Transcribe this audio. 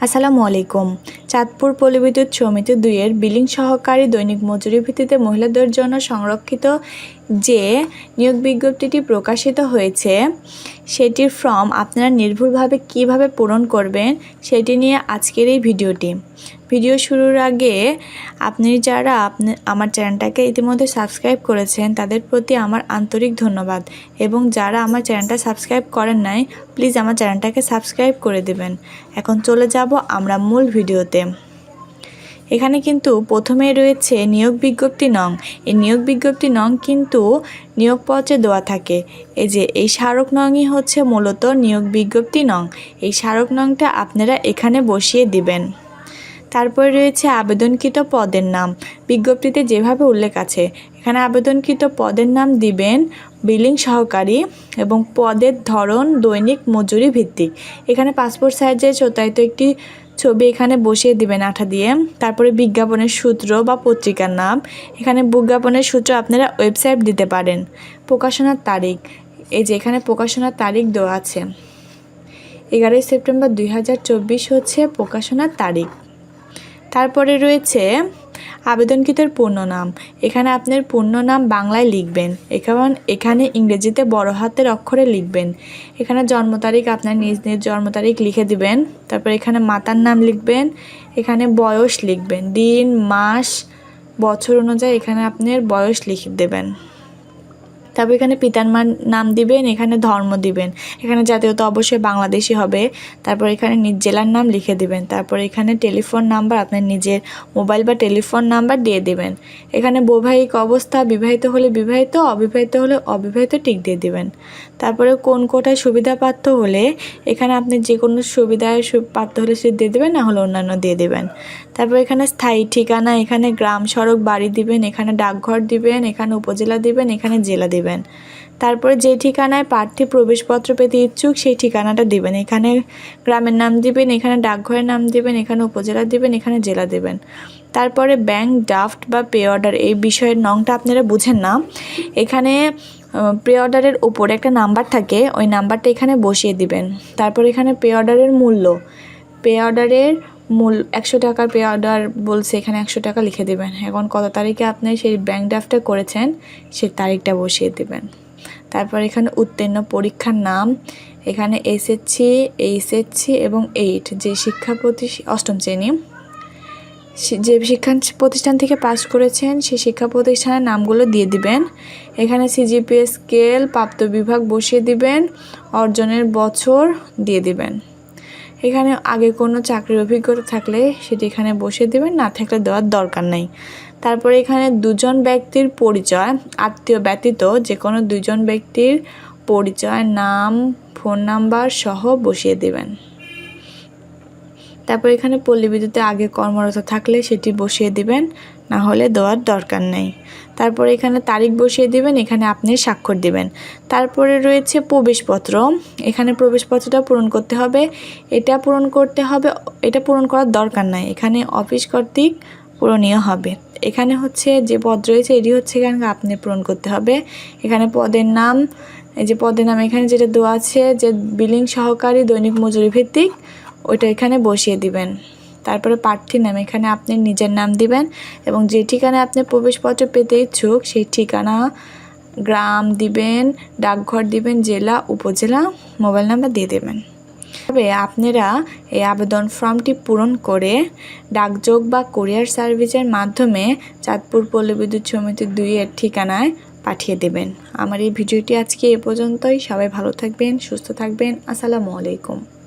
আসসালামু আলাইকুম। চাঁদপুর পলিবিদ্যুৎ সমিতি দুইয়ের বিলিং সহকারী দৈনিক মজুরি ভিত্তিতে মহিলাদের জন্য সংরক্ষিত যে নিয়োগ বিজ্ঞপ্তিটি প্রকাশিত হয়েছে সেটির ফর্ম আপনারা নির্ভুলভাবে কীভাবে পূরণ করবেন সেটি নিয়ে আজকের এই ভিডিওটি। ভিডিও শুরুর আগে আপনি যারা আপনি আমার চ্যানেলটাকে ইতিমধ্যে সাবস্ক্রাইব করেছেন, তাদের প্রতি আমার আন্তরিক ধন্যবাদ এবং যারা আমার চ্যানেলটা সাবস্ক্রাইব করেন নাই, প্লিজ আমার চ্যানেলটাকে সাবস্ক্রাইব করে দেবেন। এখন চলে যাব আমরা মূল ভিডিওতে। এখানে কিন্তু প্রথমে রয়েছে নিয়োগ বিজ্ঞপ্তি নং। এই নিয়োগ বিজ্ঞপ্তি নং কিন্তু নিয়োগপত্রে দেওয়া থাকে। এই যে, এই স্মারক নংই হচ্ছে মূলত নিয়োগ বিজ্ঞপ্তি নং। এই স্মারক নংটা আপনারা এখানে বসিয়ে দিবেন। তারপরে রয়েছে আবেদনকৃত পদের নাম। বিজ্ঞপ্তিতে যেভাবে উল্লেখ আছে, এখানে আবেদনকৃত পদের নাম দিবেন বিলিং সহকারী এবং পদের ধরন দৈনিক মজুরি ভিত্তিক। এখানে পাসপোর্ট সাইজের চোতায়িত একটি ছবি এখানে বসিয়ে দিবেন আঠা দিয়ে। তারপরে বিজ্ঞাপনের সূত্র বা পত্রিকার নাম। এখানে বিজ্ঞাপনের সূত্র আপনারা ওয়েবসাইট দিতে পারেন। প্রকাশনার তারিখ। এই যে এখানে প্রকাশনার তারিখ দেওয়া আছে। এগারোই সেপ্টেম্বর দুই হাজার চব্বিশ হচ্ছে প্রকাশনার তারিখ। তারপরে রয়েছে আবেদনকৃতের পূর্ণ নাম এখানে আপনার পূর্ণ নাম বাংলায় লিখবেন। এখন এখানে ইংরেজিতে বড় হাতের অক্ষরে লিখবেন। এখানে জন্ম তারিখ আপনার নিজ নিজ জন্ম তারিখ লিখে দিবেন। তারপর এখানে মাতার নাম লিখবেন। এখানে বয়স লিখবেন। দিন, মাস, বছর অনুযায়ী এখানে আপনার বয়স লিখে দেবেন। তারপর এখানে পিতার মান নাম দিবেন, এখানে ধর্ম দিবেন। এখানে জাতীয়তা অবশ্যই বাংলাদেশি হবে। তারপর এখানে নিজ জেলার নাম লিখে দিবেন। তারপর এখানে টেলিফোন নাম্বার, আপনার নিজের মোবাইল বা টেলিফোন নাম্বার দিয়ে দিবেন। এখানে বৈবাহিক অবস্থা, বিবাহিত হলে বিবাহিত, অবিবাহিত হলে অবিবাহিত টিক দিয়ে দিবেন। তারপরে কোন কোটায় সুবিধা প্রাপ্ত হলে এখানে আপনি যে কোনো সুবিধায় প্রাপ্ত হলে সে দিয়ে দেবেন, না হলে অন্যান্য দিয়ে দেবেন। তারপর এখানে স্থায়ী ঠিকানা, এখানে গ্রাম, সড়ক, বাড়ি দিবেন, এখানে ডাকঘর দিবেন, এখানে উপজেলা দিবেন, এখানে জেলা দিবেন। তারপরে যে ঠিকানায় প্রার্থী প্রবেশপত্র পেতে ইচ্ছুক সেই ঠিকানাটা দিবেন। এখানে গ্রামের নাম দিবেন, এখানে ডাকঘরের নাম দিবেন, এখানে উপজেলা দিবেন, এখানে জেলা দিবেন। তারপরে ব্যাংক ড্রাফট বা পে অর্ডার এই বিষয়ের নংটা আপনারা বুঝেন না। এখানে প্রে অর্ডারের উপরে একটা নাম্বার থাকে, ওই নাম্বারটা এখানে বসিয়ে দিবেন। তারপর এখানে পে অর্ডারের মূল্য। পে অর্ডারের মূল একশো টাকার পে অর্ডার বলছে, এখানে একশো টাকা লিখে দেবেন। এখন কত তারিখে আপনি সেই ব্যাংক ড্রাফটটা করেছেন সেই তারিখটা বসিয়ে দেবেন। তারপর এখানে উত্তীর্ণ পরীক্ষার নাম, এখানে এসএসসি এইচএসসি এবং এইট যে শিক্ষা প্রতি অষ্টম শ্রেণি। যে শিক্ষা প্রতিষ্ঠান থেকে পাস করেছেন সেই শিক্ষা প্রতিষ্ঠানের নামগুলো দিয়ে দিবেন। এখানে সিজিপিএ স্কেল প্রাপ্ত বিভাগ বসিয়ে দিবেন, অর্জনের বছর দিয়ে দিবেন। এখানে আগে কোনো চাকরির অভিজ্ঞতা থাকলে সেটি এখানে বসে দেবেন, না থাকলে দেওয়ার দরকার নেই। তারপরে এখানে দুজন ব্যক্তির পরিচয়, আত্মীয় ব্যতীত যে কোনো দুজন ব্যক্তির পরিচয়, নাম, ফোন নাম্বার সহ বসিয়ে দেবেন। তারপর এখানে পল্লী বিদ্যুতে আগে কর্মরত থাকলে সেটি বসিয়ে দিবেন, না হলে দেওয়ার দরকার নেই। তারপর এখানে তারিখ বসিয়ে দিবেন, এখানে আপনি স্বাক্ষর দিবেন। তারপরে রয়েছে প্রবেশপত্র। এখানে প্রবেশপত্রটা পূরণ করতে হবে। এটা পূরণ করতে হবে, এটা পূরণ করার দরকার নাই। এখানে অফিস কর্তৃক পূরণীয় হবে। এখানে হচ্ছে যে পদ রয়েছে, এটি হচ্ছে এখানে আপনি পূরণ করতে হবে। এখানে পদের নাম, এই যে পদের নাম এখানে যেটা দেওয়া আছে, যে বিলিং সহকারী দৈনিক মজুরি ভিত্তিক ওইটা এখানে বসিয়ে দিবেন। তারপরে প্রার্থীর নাম এখানে আপনি নিজের নাম দিবেন এবং যে ঠিকানায় আপনি প্রবেশপত্র পেতে ইচ্ছুক, সেই ঠিকানা গ্রাম দিবেন, ডাকঘর দিবেন, জেলা, উপজেলা, মোবাইল নাম্বার দিয়ে দেবেন। তবে আপনারা এই আবেদন ফর্মটি পূরণ করে ডাকযোগ বা কুরিয়ার সার্ভিসের মাধ্যমে চাঁদপুর পল্লী বিদ্যুৎ সমিতি দুইয়ের ঠিকানায় পাঠিয়ে দেবেন। আমার এই ভিডিওটি আজকে এ পর্যন্তই। সবাই ভালো থাকবেন, সুস্থ থাকবেন। আসসালামু আলাইকুম।